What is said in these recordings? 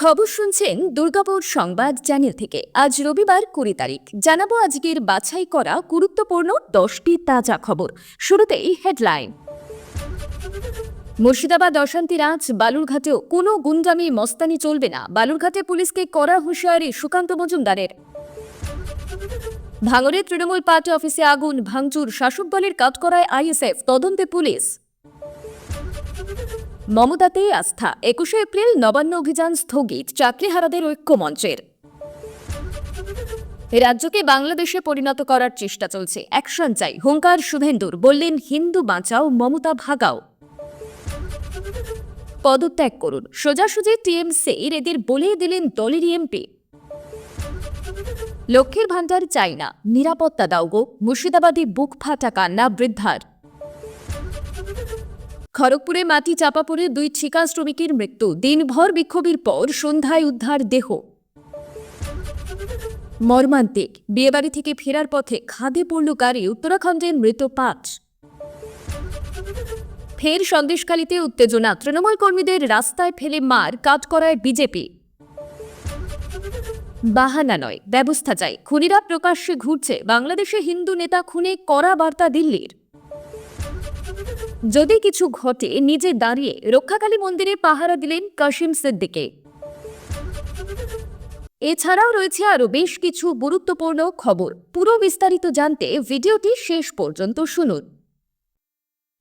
খবর শুনছেন দুর্গাপুর সংবাদ চ্যানেল থেকে। আজ রবিবার কুড়ি তারিখ। জানাব আজকের বাছাই করা গুরুত্বপূর্ণ দশটি তাজা খবর। শুরুতেই হেডলাইন। মুর্শিদাবাদ অশান্তি রাজ, বালুরঘাটেও কোনো গুন্ডামি, মস্তানি চলবে না। বালুরঘাটে পুলিশকে কড়া হুঁশিয়ারি সুকান্ত মজুমদারের। ভাঙড়ে তৃণমূল পার্টি অফিসে আগুন, ভাঙচুর, শাসক দলের কাঠকড়ায় আইএসএফ, তদন্তে পুলিশ। মমতাতে আস্থা। একুশে এপ্রিল নবান্ন অভিযান স্থগিত, চাকরিহারাদের ঐক্য মঞ্চের রাজ্যকে বাংলাদেশে পরিণত করার চেষ্টা চলছে। অ্যাকশন চাই। হুঙ্কার শুভেন্দুর, বললেন, হিন্দু বাঁচাও, মমতা ভাগাও। পদত্যাগ করুন। সোজাসুজি টিএমসি এদের বলে দিলেন দলের এমপি লক্ষ্মীর ভাণ্ডার চাই না। নিরাপত্তা দাও গো। মুর্শিদাবাদে বুক ফাটা কান্না, বৃদ্ধার। খড়গপুরে মাটি চাপা পড়ে দুই ঠিকা শ্রমিকের মৃত্যু। দিনভর বিক্ষোভের পর সন্ধ্যায় উদ্ধার দেহ। মর্মান্তিক। বিয়েবাড়ি থেকে ফেরার পথে খাদে পড়ল গাড়ি, উত্তরাখণ্ডের মৃত পাঁচ। ফের সন্দেশখালীতে উত্তেজনা। তৃণমূল কর্মীদের রাস্তায় ফেলে মার, কাজ করায় বিজেপি। বাহানা নয়। ব্যবস্থা চাই। খুনিরা প্রকাশ্যে ঘুরছে। বাংলাদেশে হিন্দু নেতা খুনে কড়া বার্তা দিল্লির। যদি কিছু ঘটে, নিজে দাঁড়িয়ে রক্ষাকালী মন্দিরে পাহারা দিলেন কাশিম সিদ্দিকে। এছাড়াও রয়েছে আরও বেশ কিছু গুরুত্বপূর্ণ খবর। পুরো বিস্তারিত জানতে ভিডিওটি শেষ পর্যন্ত শুনুন।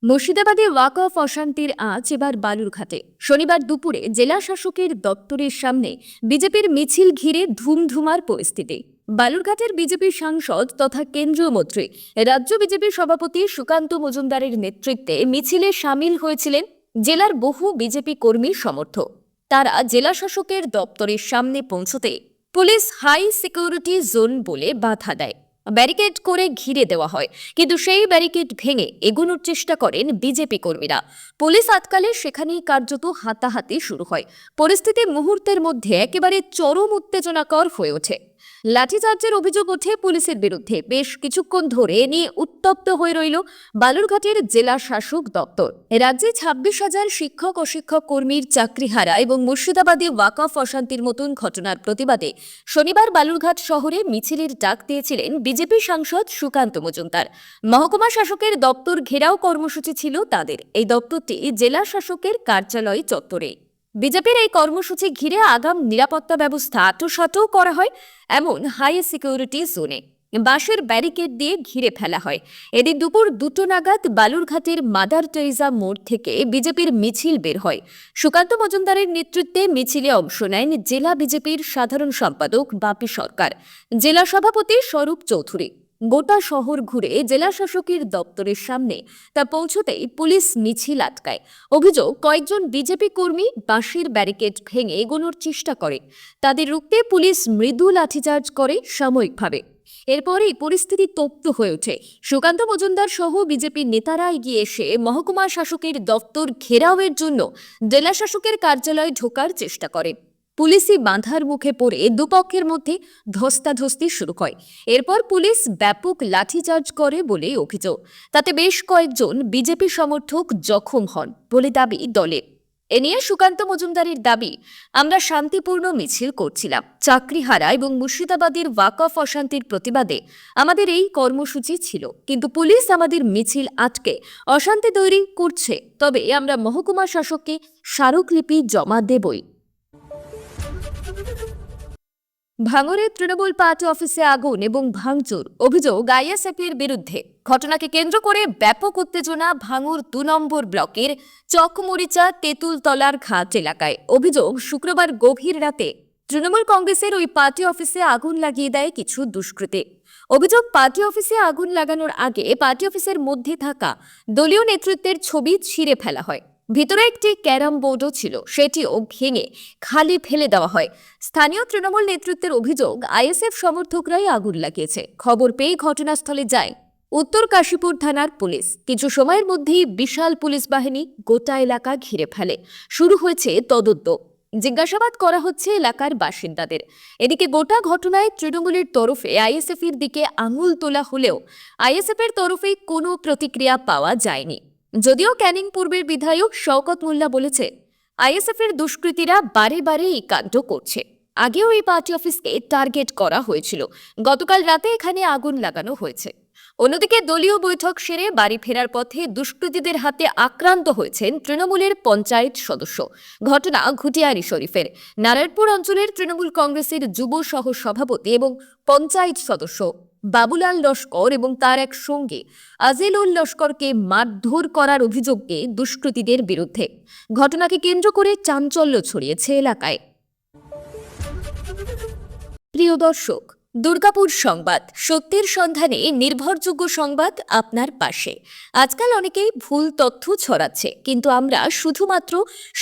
মুর্শিদাবাদে ওয়াক অফ অশান্তির আজ এবার বালুরঘাটে। শনিবার দুপুরে জেলা শাসকের দপ্তরের সামনে বিজেপির মিছিল ঘিরে ধুমধুমার পরিস্থিতি। বালুরঘাটের বিজেপি সাংসদ তথা কেন্দ্রীয় মন্ত্রী। রাজ্য বিজেপি সভাপতি সুকান্ত মজুমদারের নেতৃত্বে মিছিলে সামিল হয়েছিলেন জেলার বহু বিজেপি কর্মী সমর্থক। তারা জেলা শাসকের দপ্তরের সামনে পৌঁছতে পুলিশ হাই সিকিউরিটি জোন বলে বাধা দেয়। ব্যারিকেড করে ঘিরে দেওয়া হয়, কিন্তু সেই ব্যারিকেড ভেঙে এগোনোর চেষ্টা করেন বিজেপি কর্মীরা। পুলিশ আটকালে সেখানেই কার্যত হাতাহাতি শুরু হয়। পরিস্থিতি মুহূর্তের মধ্যে একেবারে চরম উত্তেজনাকর হয়ে ওঠে। লাঠিচার্জের অভিযোগ ওঠে পুলিশের বিরুদ্ধে। বেশ কিছুক্ষণ ধরে নিয়ে উত্তপ্ত হয়ে রইল বালুরঘাটের জেলা শাসক দপ্তর। রাজ্যে ছাব্বিশ হাজার শিক্ষক ও শিক্ষক কর্মীর চাকরি হারা এবং মুর্শিদাবাদে ওয়াকফ অশান্তির মতন ঘটনার প্রতিবাদে শনিবার বালুরঘাট শহরে মিছিলের ডাক দিয়েছিলেন বিজেপি সাংসদ সুকান্ত মজুমদার। মহকুমা শাসকের দপ্তর ঘেরাও কর্মসূচি ছিল তাদের। এই দপ্তরটি জেলা শাসকের কার্যালয় চত্বরে। বিজেপির এই কর্মসূচি ঘিরে আগাম নিরাপত্তা ব্যবস্থা আটোসাটো করা হয়, এমন হাই সিকিউরিটি জোনে। বাঁশের ব্যারিকেড দিয়ে ঘিরে ফেলা হয়। এদিন দুপুর দুটো নাগাদ বালুরঘাটের মাদার টেরিজা মোড় থেকে বিজেপির মিছিল বের হয়। সুকান্ত মজুমদারের নেতৃত্বে মিছিলে অংশ নেন জেলা বিজেপির সাধারণ সম্পাদক বাপি সরকার। জেলা সভাপতি স্বরূপ চৌধুরী। গোটা শহর ঘুরে জেলা শাসকের দপ্তরের সামনে তা পৌঁছতেই পুলিশ মিছিল আটকায়। অভিযোগ, কয়েকজন বিজেপি কর্মী বাঁশের ব্যারিকেড ভেঙে এগোনোর চেষ্টা করে। তাদের রুখতে পুলিশ মৃদু লাঠিচার্জ করে সাময়িকভাবে। এরপরেই পরিস্থিতি তপ্ত হয়ে ওঠে। সুকান্ত মজুমদার সহ বিজেপির নেতারা এগিয়ে এসে মহকুমা শাসকের দপ্তর ঘেরাওয়ের জন্য জেলা শাসকের কার্যালয়ে ঢোকার চেষ্টা করে পুলিশি বাঁধার মুখে পড়ে দুপক্ষের মধ্যে ধস্তাধস্তি শুরু হয় এরপর পুলিশ ব্যাপক লাঠিচার্জ করে বলে অভিযোগ। তাতে বেশ কয়েকজন বিজেপি সমর্থক জখম হন বলে দাবি দলের। এ নিয়ে সুকান্ত মজুমদারের দাবি, আমরা শান্তিপূর্ণ মিছিল করছিলাম। চাকরিহারা এবং মুর্শিদাবাদের ওয়াকফ অশান্তির প্রতিবাদে আমাদের এই কর্মসূচি ছিল। কিন্তু পুলিশ আমাদের মিছিল আটকে অশান্তি তৈরি করছে। তবে আমরা মহকুমা শাসককে স্মারকলিপি জমা দেবই। ভাঙরের তৃণমূল পার্টি অফিসে আগুন এবং ভাঙচুর, অভিযোগ আইএসএফের বিরুদ্ধে। ঘটনাকে কেন্দ্র করে ব্যাপক উত্তেজনা ভাঙুর দু নম্বর ব্লকের চকমরিচা তেঁতুলতলার ঘাট এলাকায়। অভিযোগ, শুক্রবার গভীর রাতে তৃণমূল কংগ্রেসের ওই পার্টি অফিসে আগুন লাগিয়ে দেয় কিছু দুষ্কৃতী। অভিযোগ, পার্টি অফিসে আগুন লাগানোর আগে পার্টি অফিসের মধ্যে থাকা দলীয় নেতৃত্বের ছবি ছিঁড়ে ফেলা হয়। ভিতরে একটি ক্যারাম বোর্ডও ছিল, সেটিও ভেঙে খালি ফেলে দেওয়া হয়। স্থানীয় তৃণমূল নেতৃত্বের অভিযোগ, আইএসএফ সমর্থকরাই আগুন লাগিয়েছে। খবর পেয়ে ঘটনাস্থলে যায় উত্তর কাশীপুর থানার পুলিশ। কিছু সময়ের মধ্যেই বিশাল পুলিশ বাহিনী গোটা এলাকা ঘিরে ফেলে। শুরু হয়েছে তদন্ত। জিজ্ঞাসাবাদ করা হচ্ছে এলাকার বাসিন্দাদের। এদিকে গোটা ঘটনায় তৃণমূলের তরফে আইএসএফ এর দিকে আঙুল তোলা হলেও আইএসএফ এর তরফে কোনো প্রতিক্রিয়া পাওয়া যায়নি। যদিও ক্যানিং পূর্বের বিধায়ক শওকত মোল্লা বলেছে আইএসএফ এর দুষ্কৃতীরা বারে বারে এই কাণ্ড করছে। আগেও এই পার্টি অফিসকে টার্গেট করা হয়েছিল। গতকাল রাতে এখানে আগুন লাগানো হয়েছে। অন্যদিকে দলীয় বৈঠক সেরে বাড়ি ফেরার পথে দুষ্কৃতীদের হাতে আক্রান্ত হয়েছেন তৃণমূলের পঞ্চায়েত সদস্য। ঘটনা ঘুটিয়ারি শরীফের। নারায়ণপুর অঞ্চলের তৃণমূল কংগ্রেসের যুব সহ সভাপতি এবং পঞ্চায়েত সদস্য বাবুলাল লস্কর এবং তার এক সঙ্গী আজিলুল লস্করকে মারধর করার অভিযোগকে দুষ্কৃতীদের বিরুদ্ধে। ঘটনাকে কেন্দ্র করে চাঞ্চল্য ছড়িয়েছে এলাকায়। প্রিয় দর্শক দুর্গাপুর সংবাদ, সত্যের সন্ধানে নির্ভরযোগ্য সংবাদ আপনার পাশে। আজকাল অনেকেই ভুল তথ্য ছড়াচ্ছে, কিন্তু আমরা শুধুমাত্র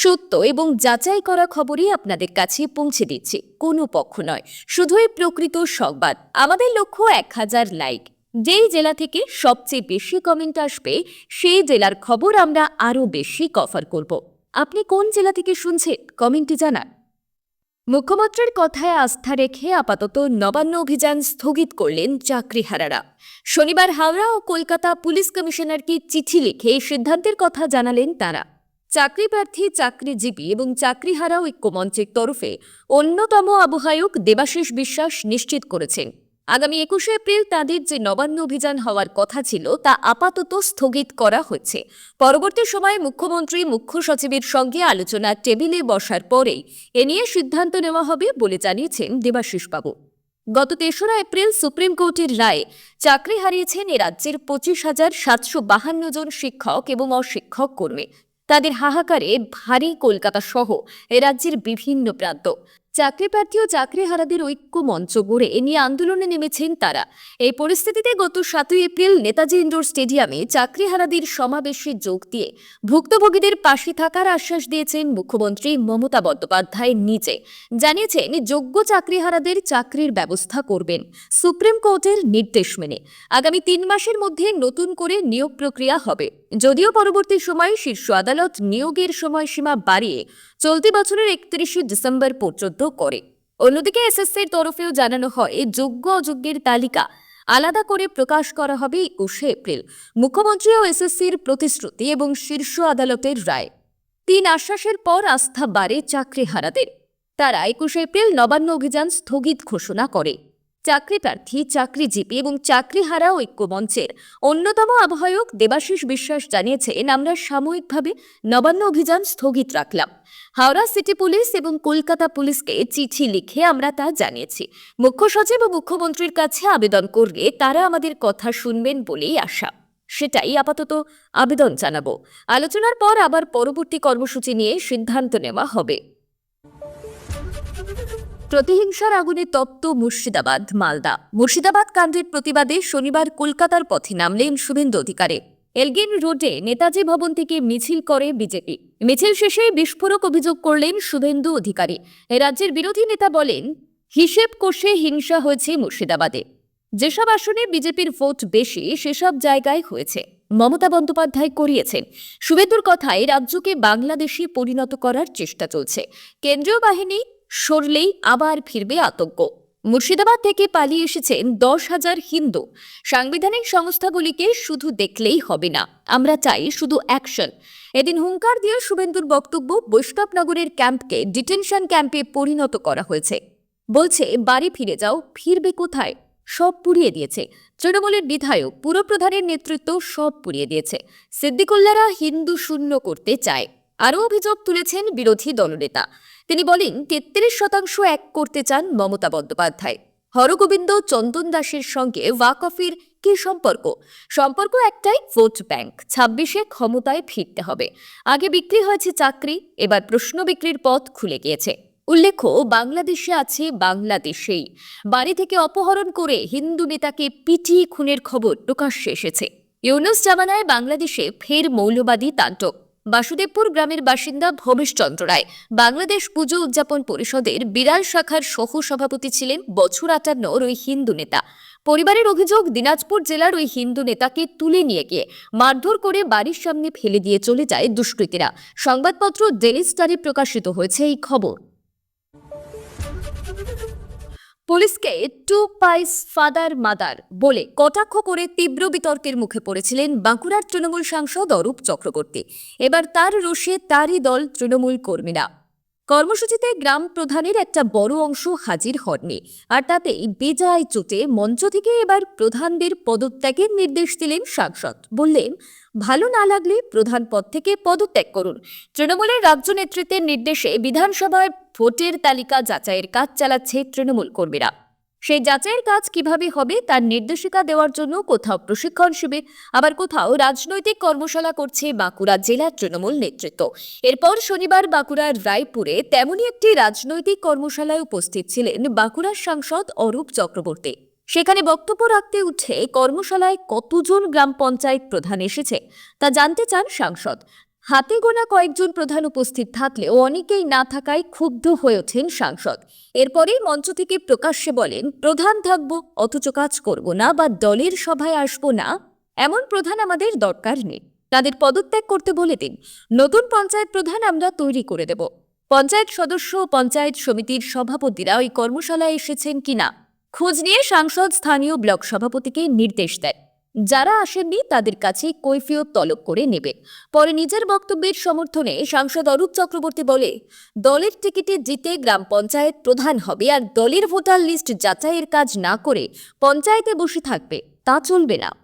সত্য এবং যাচাই করা খবরই আপনাদের কাছে পৌঁছে দিচ্ছি, কোনো পক্ষ নয়। শুধুই প্রকৃত সংবাদ, আমাদের লক্ষ্য এক হাজার লাইক। যেই জেলা থেকে সবচেয়ে বেশি কমেন্ট আসবে, সেই জেলার খবর আমরা আরও বেশি কভার করব। আপনি কোন জেলা থেকে শুনছেন কমেন্টে জানান। মুখ্যমন্ত্রীর কথায় আস্থা রেখে আপাতত নবান্ন অভিযান স্থগিত করলেন চাকরিহারারা। শনিবার হাওড়া ও কলকাতা পুলিশ কমিশনারকে চিঠি লিখে সিদ্ধান্তের কথা জানালেন তারা। চাকরি প্রার্থী চাকরিজীবী এবং চাকরিহারা ঐক্যমঞ্চের তরফে অন্যতম আবহায়ক দেবাশিস বিশ্বাস নিশ্চিত করেছেন। আগামী একুশে এপ্রিল তাদের যে নবান্ন অভিযান হওয়ার কথা ছিল, তা আপাতত স্থগিত করা হচ্ছে পরবর্তী সময়ে মুখ্যমন্ত্রী, মুখ্য সচিবের সঙ্গে আলোচনা টেবিলে বসার পরেই এ নিয়ে সিদ্ধান্ত নেওয়া হবে বলে জানিয়েছেন দেবাশিসবাবু। গত তেসরা এপ্রিল সুপ্রিম কোর্টের রায়ে চাকরি হারিয়েছেন এ রাজ্যের পঁচিশ হাজার সাতশো বাহান্ন জন শিক্ষক এবং অশিক্ষক কর্মী। তাদের হাহাকারে ভারী কলকাতা সহ এ রাজ্যের বিভিন্ন প্রান্ত। চাকরি প্রার্থী ও চাকরিহারাদের ঐক্য মঞ্চ গড়ে এ নিয়ে আন্দোলনে নেমেছেন তারা। এই পরিস্থিতিতে গত সাতই এপ্রিল নেতাজি ইন্ডোর স্টেডিয়ামে চাকরিহারাদের সমাবেশে যোগ দিয়ে ভুক্তভোগীদের পাশে থাকার আশ্বাস দিয়েছেন মুখ্যমন্ত্রী মমতা বন্দ্যোপাধ্যায় নিজে। জানিয়েছেন, যোগ্য চাকরিহারাদের চাকরির ব্যবস্থা করবেন সুপ্রিম কোর্টের নির্দেশ মেনে। আগামী তিন মাসের মধ্যে নতুন করে নিয়োগ প্রক্রিয়া হবে। যদিও পরবর্তী সময়ে শীর্ষ আদালত নিয়োগের সময়সীমা বাড়িয়ে চলতি বছরের একত্রিশে ডিসেম্বর পর্যন্ত করে। অন্যদিকে এসএসসির তরফেও জানানো হয় যোগ্য অযোগ্যের তালিকা আলাদা করে প্রকাশ করা হবে একুশে এপ্রিল। মুখ্যমন্ত্রী ও এসএসসির প্রতিশ্রুতি এবং শীর্ষ আদালতের রায়। তিন আশ্বাসের পর আস্থা বাড়ে চাকরি হারাদের তারা একুশে এপ্রিল নবান্ন অভিযান স্থগিত ঘোষণা করে। চাকরি প্রার্থী চাকরিজীবী এবং চাকরিহারা ঐক্যমঞ্চের অন্যতম আহ্বায়ক দেবাশিস বিশ্বাস জানিয়েছেন, আমরা সাময়িকভাবে নবান্ন অভিযান স্থগিত রাখলাম। হাওড়া সিটি পুলিশ এবং কলকাতা পুলিশকে চিঠি লিখে আমরা তা জানিয়েছি। মুখ্য সচিব ও মুখ্যমন্ত্রীর কাছে আবেদন করলে তারা আমাদের কথা শুনবেন বলেই আশা। সেটাই আপাতত আবেদন জানাব। আলোচনার পর আবার পরবর্তী কর্মসূচি নিয়ে সিদ্ধান্ত নেওয়া হবে। প্রতিহিংসার আগুনে তপ্ত মুর্শিদাবাদ, মালদা। মুর্শিদাবাদ কাণ্ডের প্রতিবাদে শনিবার কলকাতার পথে নামলেন শুভেন্দু অধিকারে। এলগিন রোডে নেতাজি ভবন থেকে মিছিল করে বিজেপি। মিছিল শেষে বিস্ফোরক অভিযোগ করলেন শুভেন্দু অধিকারী। রাজ্যের বিরোধী নেতা বলেন, হিসেব কষে হিংসা হয়েছে মুর্শিদাবাদে। যেসব আসনে বিজেপির ভোট বেশি, সেসব জায়গায় হয়েছে। মমতা বন্দ্যোপাধ্যায় করিয়েছেন। শুভেন্দুর কথায় রাজ্যকে বাংলাদেশে পরিণত করার চেষ্টা চলছে। কেন্দ্রীয় বাহিনী সরলেই আবার ফিরবে আতঙ্ক। মুর্শিদাবাদ থেকে পালিয়ে এসেছেন দশ হাজার হিন্দু। সাংবিধানিক সংস্থাগুলিকে শুধু দেখলেই হবে না, আমরা চাই শুধু অ্যাকশন। এদিন হুঙ্কার দিয়ে শুভেন্দুর বক্তব্য বৈষ্ণবনগরের ক্যাম্পকে ডিটেনশন ক্যাম্পে পরিণত করা হয়েছে। বলছে, বাড়ি ফিরে যাও, ফিরবে কোথায়? সব পুড়িয়ে দিয়েছে। তৃণমূলের বিধায়ক, পুরপ্রধানের নেতৃত্ব সব পুড়িয়ে দিয়েছে। সিদ্দিকুল্লারা হিন্দু শূন্য করতে চায়। আরও অভিযোগ তুলেছেন বিরোধী দলনেতা। তিনি বলেন, তেত্রিশ শতাংশ এক করতে চান মমতা বন্দ্যোপাধ্যায়। হরগোবিন্দ চন্দন দাসের সঙ্গে ওয়াকফের কি সম্পর্ক? সম্পর্ক একটাই, ভোট ব্যাংক। ছাব্বিশে ক্ষমতায় ফিরতে হবে। আগে বিক্রি হয়েছে চাকরি, এবার প্রশ্ন বিক্রির পথ খুলে গিয়েছে। উল্লেখ্য, বাংলাদেশে আছে বাংলাদেশেই। বাড়ি থেকে অপহরণ করে হিন্দু নেতাকে পিটিয়ে খুনের খবর প্রকাশ্যে এসেছে। ইউনুস জামানায় বাংলাদেশে ফের মৌলবাদী তাণ্ডব। বাসুদেবপুর গ্রামের বাসিন্দা ভবেশ চন্দ্র রায়। বাংলাদেশ পুজো উদযাপন পরিষদের বিড়াল শাখার সহ সভাপতি ছিলেন বছর আটান্নর ওই হিন্দু নেতা। পরিবারের অভিযোগ, দিনাজপুর জেলার ওই হিন্দু নেতাকে তুলে নিয়ে গিয়ে মারধর করে বাড়ির সামনে ফেলে দিয়ে চলে যায় দুষ্কৃতীরা। সংবাদপত্র ডেলি স্টারে প্রকাশিত হয়েছে এই খবর। পুলিশকে টু পাইস ফাদার মাদার বলে কটাক্ষ করে তীব্র বিতর্কের মুখে পড়েছিলেন বাঁকুড়ার তৃণমূল সাংসদ অরূপ চক্রবর্তী। এবার তার রোষে তারই দল তৃণমূল কর্মীরা। কর্মসূচিতে গ্রাম প্রধানের একটা বড় অংশ হাজির হননি আর তাতেই বেজায় চোটে মঞ্চ থেকে এবার প্রধানদের পদত্যাগের নির্দেশ দিলেন সাংসদ। বললেন ভালো না লাগলে প্রধান পদ থেকে পদত্যাগ করুন। তৃণমূলের রাজ্য নেতৃত্বের নির্দেশে বিধানসভায় ভোটের তালিকা যাচাইয়ের কাজ চালাচ্ছে তৃণমূল কর্মীরা। সেই যাচাইয়ের কাজ কীভাবে হবে তার নির্দেশিকা দেওয়ার জন্য কোথাও প্রশিক্ষণ শিবির, আবার কোথাও রাজনৈতিক কর্মশালা করছে বাঁকুড়া জেলা তৃণমূল নেতৃত্ব। এরপর শনিবার বাঁকুড়ার রায়পুরে তেমনই একটি রাজনৈতিক কর্মশালায় উপস্থিত ছিলেন বাঁকুড়ার সাংসদ অরূপ চক্রবর্তী। সেখানে বক্তব্য রাখতে উঠে কর্মশালায় কতজন গ্রাম পঞ্চায়েত প্রধান এসেছে, তা জানতে চান সাংসদ। হাতে গোনা কয়েকজন প্রধান উপস্থিত থাকলেও অনেকেই না থাকায় ক্ষুব্ধ হয়ে ওঠেন সাংসদ। এরপরেই মঞ্চ থেকে প্রকাশ্যে বলেন, প্রধান থাকব, অথচ কাজ করব না বা দলের সভায় আসব না, এমন প্রধান আমাদের দরকার নেই। তাদের পদত্যাগ করতে বলে দিন, নতুন পঞ্চায়েত প্রধান আমরা তৈরি করে দেব। পঞ্চায়েত সদস্য পঞ্চায়েত সমিতির সভাপতিরা ওই কর্মশালায় এসেছেন কিনা খোঁজ নিয়ে সাংসদ স্থানীয় ব্লক সভাপতিকে নির্দেশ দেয় যারা আসেননি, তাদের কাছে কৈফিয়ত তলব করে নেবে। পরে নিজের বক্তব্যের সমর্থনে সাংসদ অরূপ চক্রবর্তী বলে, দলের টিকিটে জিতে গ্রাম পঞ্চায়েত প্রধান হবে আর দলের ভোটার লিস্ট যাচাইয়ের কাজ না করে পঞ্চায়েতে বসে থাকবে। তা চলবে না।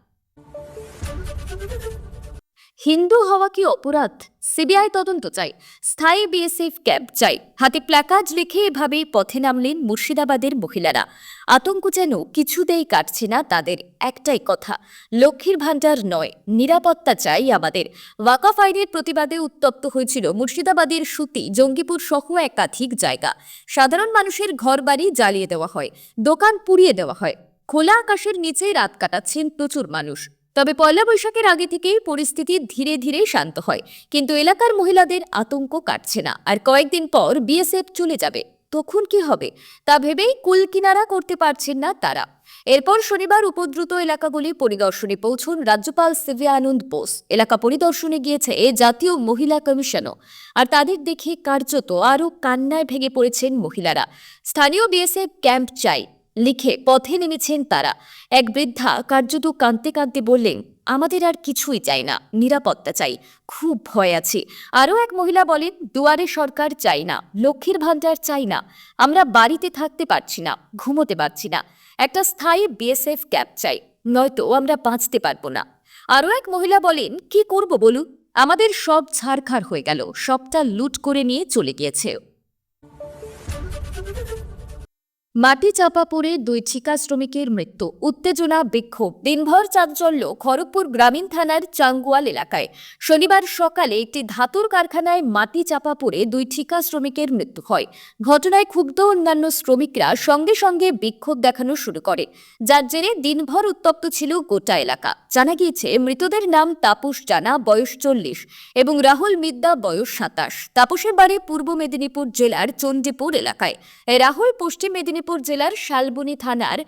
হিন্দু হওয়া কি অপরাধ? সিবিআই তদন্ত চাই। স্থায়ী বিএসএফ ক্যাম্প চাই। হাতে প্ল্যাকার্ড লিখে এভাবেই পথে নামলেন মুর্শিদাবাদের মহিলারা। আতঙ্ক যেন কিছুতেই কাটছে না তাদের, একটাই কথা। লক্ষ্মীর ভাণ্ডার নয়, নিরাপত্তা চাই আমাদের। ওয়াকাফ আইনের প্রতিবাদে উত্তপ্ত হয়েছিল মুর্শিদাবাদের সুতি, জঙ্গিপুর সহ একাধিক জায়গা। সাধারণ মানুষের ঘরবাড়ি জ্বালিয়ে দেওয়া হয়, দোকান পুড়িয়ে দেওয়া হয়। খোলা আকাশের নিচে রাত কাটাচ্ছেন প্রচুর মানুষ। তবে পয়লা বৈশাখের আগে থেকেই পরিস্থিতি ধীরে ধীরে শান্ত হয়। কিন্তু এলাকার মহিলাদের আতঙ্ক কাটছে না। আর কয়েকদিন পর বিএসএফ চলে যাবে। তখন কি হবে? তা ভেবেই কুল কিনারা করতে পারছেন না তারা। এরপর শনিবার উপদ্রুত এলাকাগুলি পরিদর্শনে পৌঁছন রাজ্যপাল সিভিয়া আনন্দ বোস। এলাকা পরিদর্শনে গিয়েছে এ জাতীয় মহিলা কমিশনও। আর তাদের দেখে কার্যত আরও কান্নায় ভেঙে পড়েছেন মহিলারা। স্থানীয় বিএসএফ ক্যাম্প চাই। লিখে পথে নেমেছেন তারা। এক বৃদ্ধা কার্যত কাঁদতে কাঁদতে বললেন, আমাদের আর কিছুই চাই না, নিরাপত্তা চাই, খুব ভয় আছে। আরও এক মহিলা বলেন, দুয়ারে সরকার চাই না, লক্ষ্মীর ভাণ্ডার চাই না, আমরা বাড়িতে থাকতে পারছি না, ঘুমোতে পারছি না, একটা স্থায়ী বিএসএফ ক্যাব চাই, নয়তো আমরা বাঁচতে পারব না। আরও এক মহিলা বলেন, কি করব বলুন, আমাদের সব ছাড়খাড় হয়ে গেল, সবটা লুট করে নিয়ে চলে গিয়েছে। মাটি চাপা পড়ে দুই ঠিকা শ্রমিকের মৃত্যু, উত্তেজনা, বিক্ষোভ। দিনভর চাঞ্চল্য খড়গপুর গ্রামীণ থানার চাঙ্গুয়াল এলাকায়। শনিবার সকালে একটি ধাতুর কারখানায় মাটি চাপা পড়ে দুই ঠিকা শ্রমিকের মৃত্যু হয়। ঘটনায় ক্ষুব্ধ অন্যান্য শ্রমিকরা সঙ্গে সঙ্গে বিক্ষোভ দেখানো শুরু করে। যার জেরে দিনভর উত্তপ্ত ছিল গোটা এলাকা। জানা গিয়েছে, মৃতদের নাম তাপস জানা, বয়স চল্লিশ, এবং রাহুল মিদ্যা বয়স সাতাশ। তাপসের বাড়ি পূর্ব মেদিনীপুর জেলার চণ্ডীপুর এলাকায়। রাহুল পশ্চিম মেদিনীপুর জেলার শালবনী থানার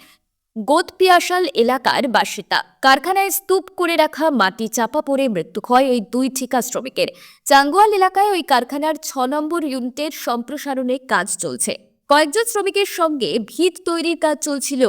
গোদপিয়াশাল এলাকার বাসিতা কারখানায় স্তূপ করে রাখা মাটি চাপা পড়ে মৃত্যু হয় ওই দুই ঠিকা শ্রমিকের। চাঙ্গুয়াল এলাকায় ওই কারখানার ছ নম্বর ইউনিটের সম্প্রসারণে কাজ চলছে। কয়েকজন শ্রমিকের সঙ্গে ভিত তৈরির কাজ চলছিল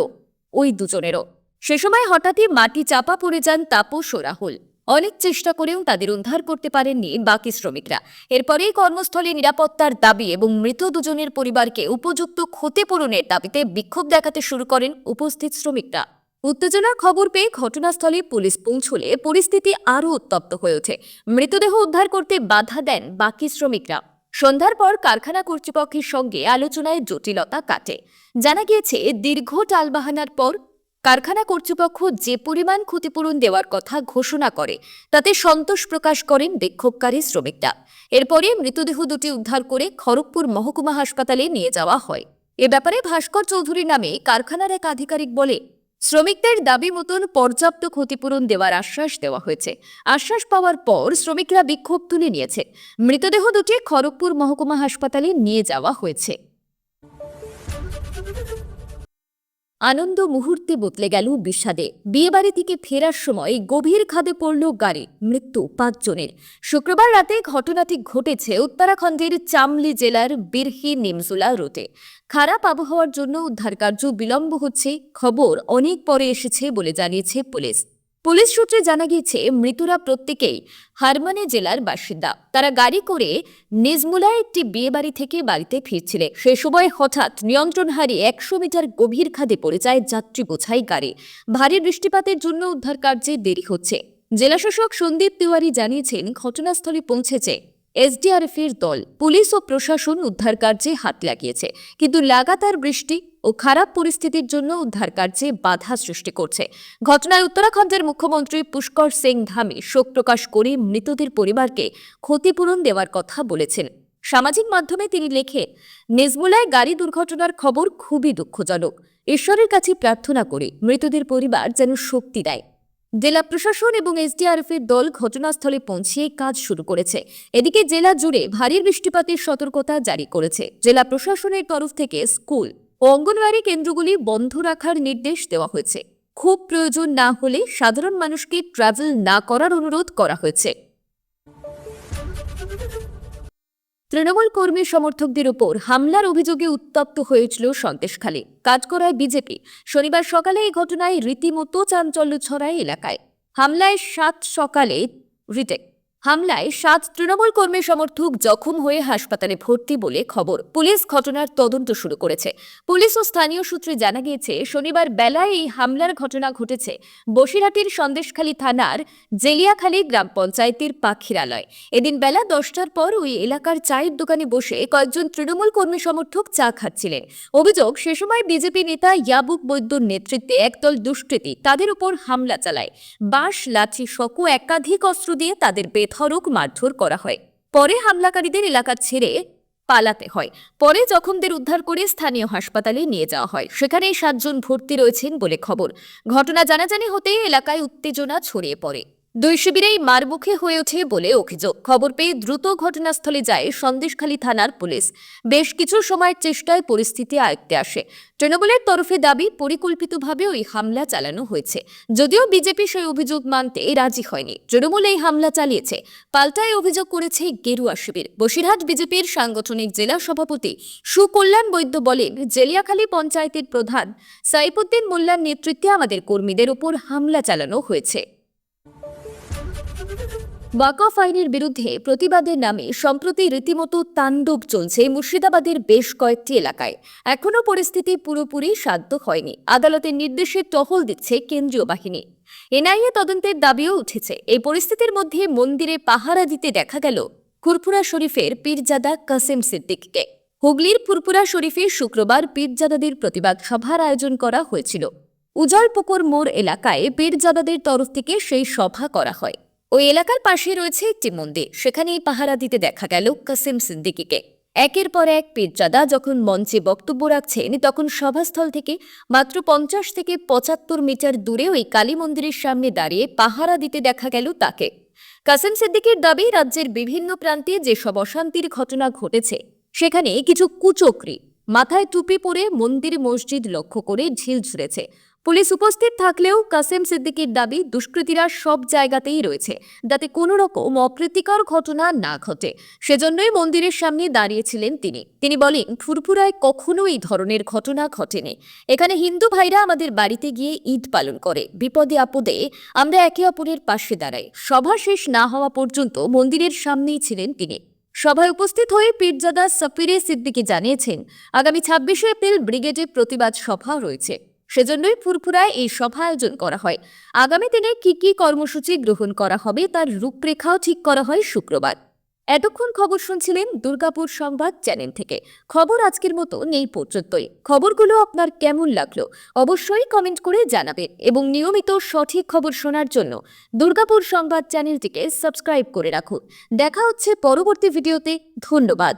ওই দুজনেরও। সে সময় হঠাৎই মাটি চাপা পড়ে যান তাপস ও রাহুল। অনেক চেষ্টা করেও তাদের উদ্ধার করতে পারেননি বাকি শ্রমিকরা। এরপরেই কর্মস্থলে নিরাপত্তার দাবি এবং মৃত দুজনের পরিবারকে উপযুক্ত ক্ষতিপূরণের দাবিতে বিক্ষোভ দেখাতে শুরু করেন উপস্থিত শ্রমিকরা। উত্তেজনার খবর পেয়ে ঘটনাস্থলে পুলিশ পৌঁছলে পরিস্থিতি আরও উত্তপ্ত হয়ে ওঠে। মৃতদেহ উদ্ধার করতে বাধা দেন বাকি শ্রমিকরা। সন্ধ্যার পর কারখানা কর্তৃপক্ষের সঙ্গে আলোচনায় জটিলতা কাটে। জানা গিয়েছে, দীর্ঘ টালবাহানার পর কারখানা কর্তৃপক্ষ যে পরিমাণ ক্ষতিপূরণ দেওয়ার কথা ঘোষণা করে, তাতে সন্তোষ প্রকাশ করেন বিক্ষোভকারী শ্রমিকরা। এরপরে মৃতদেহ দুটি উদ্ধার করে খড়গপুর মহকুমা হাসপাতালে নিয়ে যাওয়া হয়। এ ব্যাপারে ভাস্কর চৌধুরী নামে কারখানার এক আধিকারিক বলে, শ্রমিকদের দাবি মতন পর্যাপ্ত ক্ষতিপূরণ দেওয়ার আশ্বাস দেওয়া হয়েছে। আশ্বাস পাওয়ার পর শ্রমিকরা বিক্ষোভ তুলে নিয়েছে। মৃতদেহ দুটি খড়গপুর মহকুমা হাসপাতালে নিয়ে যাওয়া হয়েছে। আনন্দ মুহূর্তে বদলে গেল বিষাদে। বিয়েবাড়ি থেকে ফেরার সময় গভীর খাদে পড়ল গাড়ি, মৃত্যু পাঁচজনের। শুক্রবার রাতে ঘটনাটি ঘটেছে উত্তরাখণ্ডের চামলি জেলার বিরহি নিমজুলা রোডে। খারাপ আবহাওয়ার জন্য উদ্ধার কার্য বিলম্ব হচ্ছে, খবর অনেক পরে এসেছে বলে জানিয়েছে পুলিশ। পুলিশ সূত্রে জানা গিয়েছে, মৃতরা প্রত্যেকেই হারমানে জেলার বাসিন্দা। তারা গাড়ি করে নিজমুলায় একটি বিয়েবাড়ি থেকে বাড়িতে ফিরছিলেন। সে সময় হঠাৎ নিয়ন্ত্রণ হারিয়ে একশো মিটার গভীর খাদে পড়ে যায় যাত্রী বোঝাই গাড়ি। ভারী বৃষ্টিপাতের জন্য উদ্ধার কার্যে দেরি হচ্ছে। জেলাশাসক সন্দীপ তিওয়ারি জানিয়েছেন, ঘটনাস্থলে পৌঁছেছে এসডিআরএফ এর দল। পুলিশ ও প্রশাসন উদ্ধার কার্যে হাত লাগিয়েছে, কিন্তু লাগাতার বৃষ্টি ও খারাপ পরিস্থিতির জন্য উদ্ধার কার্যে বাধা সৃষ্টি করছে। ঘটনায় উত্তরাখণ্ডের মুখ্যমন্ত্রী পুষ্কর সিং ধামি শোক প্রকাশ করে মৃতদের পরিবারকে ক্ষতিপূরণ দেওয়ার কথা বলেছেন। সামাজিক মাধ্যমে তিনি লেখে নেজমুলায় গাড়ি দুর্ঘটনার খবর খুবই দুঃখজনক। ঈশ্বরের কাছে প্রার্থনা করে, মৃতদের পরিবার যেন শক্তি দেয়। জেলা প্রশাসন এবং এসডিআরএফ এর দল ঘটনাস্থলে পৌঁছিয়ে কাজ শুরু করেছে। এদিকে জেলা জুড়ে ভারী বৃষ্টিপাতের সতর্কতা জারি করেছে। জেলা প্রশাসনের তরফ থেকে স্কুল অঙ্গনওয়াড়ি কেন্দ্রগুলি বন্ধ রাখার নির্দেশ দেওয়া হয়েছে। খুব প্রয়োজন না হলে সাধারণ মানুষকে ট্রাভেল না করার অনুরোধ করা হয়েছে। তৃণমূল কর্মী সমর্থকদের উপর হামলার অভিযোগে উত্তপ্ত হয়েছিল সন্দেশখালী। কাজ করায় বিজেপি। শনিবার সকালে এই ঘটনায় রীতিমতো চাঞ্চল্য ছড়ায় এলাকায়। হামলায় সাত সকালে রিটেক হামলায় সাত তৃণমূল কর্মী সমর্থক জখম হয়ে হাসপাতালে ভর্তি বলে খবর। পুলিশ ঘটনার তদন্ত শুরু করেছে। পুলিশ ও স্থানীয় সূত্রে জানা গিয়েছে, শনিবার বেলায় এই হামলার ঘটনা ঘটেছে বসিরহাটের সন্দেশখালী থানার জেলিয়াখালী গ্রাম পঞ্চায়েতের পাখিরালয়। এদিন বেলা দশটার পর ওই এলাকার চায়ের দোকানে বসে কয়েকজন তৃণমূল কর্মী সমর্থক চা খাচ্ছিলেন। অভিযোগ, সে সময় বিজেপি নেতা ইয়াবুক বৈদ্যর নেতৃত্বে একদল দুষ্কৃতী তাদের উপর হামলা চালায়। বাঁশ, লাঠি সকু একাধিক অস্ত্র দিয়ে তাদের বেধড়ক মারধর করা হয়। পরে হামলাকারীদের এলাকা ছেড়ে পালাতে হয়। পরে জখমদের উদ্ধার করে স্থানীয় হাসপাতালে নিয়ে যাওয়া হয়। সেখানে সাতজন ভর্তি রয়েছেন বলে খবর। ঘটনা জানাজানি হতে এলাকায় উত্তেজনা ছড়িয়ে পড়ে। দুই শিবিরেই মারমুখে হয়ে ওঠে বলে অভিযোগ। খবর পেয়ে দ্রুত ঘটনাস্থলে যায় সন্দেশখালী থানার পুলিশ। বেশ কিছু সময়ের চেষ্টায় পরিস্থিতি আয়ত্তে আসে। তৃণমূলের তরফে দাবি, পরিকল্পিতভাবে ওই হামলা চালানো হয়েছে। যদিও বিজেপি সেই অভিযোগ মানতে রাজি হয়নি। তৃণমূল এই হামলা চালিয়েছে। পাল্টায় অভিযোগ করেছে গেরুয়া শিবির। বসিরহাট বিজেপির সাংগঠনিক জেলা সভাপতি সুকল্যাণ বৈদ্য বলেন, জেলিয়াখালী পঞ্চায়েতের প্রধান সাইফুদ্দিন মোল্লার নেতৃত্বে আমাদের কর্মীদের উপর হামলা চালানো হয়েছে। ওয়াকফ আইনের বিরুদ্ধে প্রতিবাদের নামে সম্প্রতি রীতিমতো তাণ্ডব চলছে মুর্শিদাবাদের বেশ কয়েকটি এলাকায়। এখনও পরিস্থিতি পুরোপুরি সাধ্য হয়নি। আদালতের নির্দেশে টহল দিচ্ছে কেন্দ্রীয় বাহিনী। এনআইএ তদন্তের দাবিও উঠেছে। এই পরিস্থিতির মধ্যে মন্দিরে পাহারা দিতে দেখা গেল ফুরফুরা শরীফের পীরজাদা কাসেম সিদ্দিককে। হুগলির ফুরফুরা শরীফে শুক্রবার পীরজাদাদের প্রতিবাদ সভার আয়োজন করা হয়েছিল। উজলপুকুর মোড় এলাকায় পীরজাদাদের তরফ থেকে সেই সভা করা হয়। ওই এলাকার পাশে রয়েছে একটি মন্দির। সেখানেই পাহারা দিতে দেখা গেল কাসিম সিদ্দিকিকে। একের পর এক পীরজাদা যখন মঞ্চে বক্তব্য রাখছেন, তখন সভাস্থল থেকে মাত্র পঞ্চাশ থেকে পঁচাত্তর মিটার দূরে ওই কালী মন্দিরের সামনে দাঁড়িয়ে পাহারা দিতে দেখা গেল তাকে। কাসিম সিদ্দিকের দাবি, রাজ্যের বিভিন্ন প্রান্তে যেসব অশান্তির ঘটনা ঘটেছে, সেখানে কিছু কুচক্রি মাথায় টুপি পরে মন্দির মসজিদ লক্ষ্য করে ঝিল ছুঁড়েছে। পুলিশ উপস্থিত থাকলেও কাসেম সিদ্দিকির দাবি দুষ্কৃতীরা সব জায়গাতেই রয়েছে, যাতে কোনো রকম অপ্রীতিকর ঘটনা না ঘটে। সেজন্যই মন্দিরের সামনে দাঁড়িয়েছিলেন তিনি। তিনি বলেন, ফুরফুরায় কখনো এই ধরনের ঘটনা ঘটেনি। এখানে হিন্দু ভাইরা আমাদের বাড়িতে গিয়ে ঈদ পালন করে। বিপদে আপদে আমরা একে অপরের পাশে দাঁড়াই। সভা শেষ না হওয়া পর্যন্ত মন্দিরের সামনেই ছিলেন তিনি। সভায় উপস্থিত হয়ে পীরজাদা সফিরে সিদ্দিকী জানিয়েছেন, আগামী ছাব্বিশে এপ্রিল ব্রিগেডে প্রতিবাদ সভা রয়েছে। সেজন্যই ফুরফুরায় এই সভা আয়োজন করা হয়। আগামী দিনে কি কি কর্মসূচি গ্রহণ করা হবে তার রূপরেখাও ঠিক করা হয় শুক্রবার। এতক্ষণ খবর শুনছিলেন দুর্গাপুর সংবাদ চ্যানেল থেকে। খবর আজকের মতো নেই পর্যন্তই। খবরগুলো আপনার কেমন লাগল অবশ্যই কমেন্ট করে জানাবেন এবং নিয়মিত সঠিক খবর শোনার জন্য দুর্গাপুর সংবাদ চ্যানেলটিকে সাবস্ক্রাইব করে রাখুন। দেখা হচ্ছে পরবর্তী ভিডিওতে। ধন্যবাদ।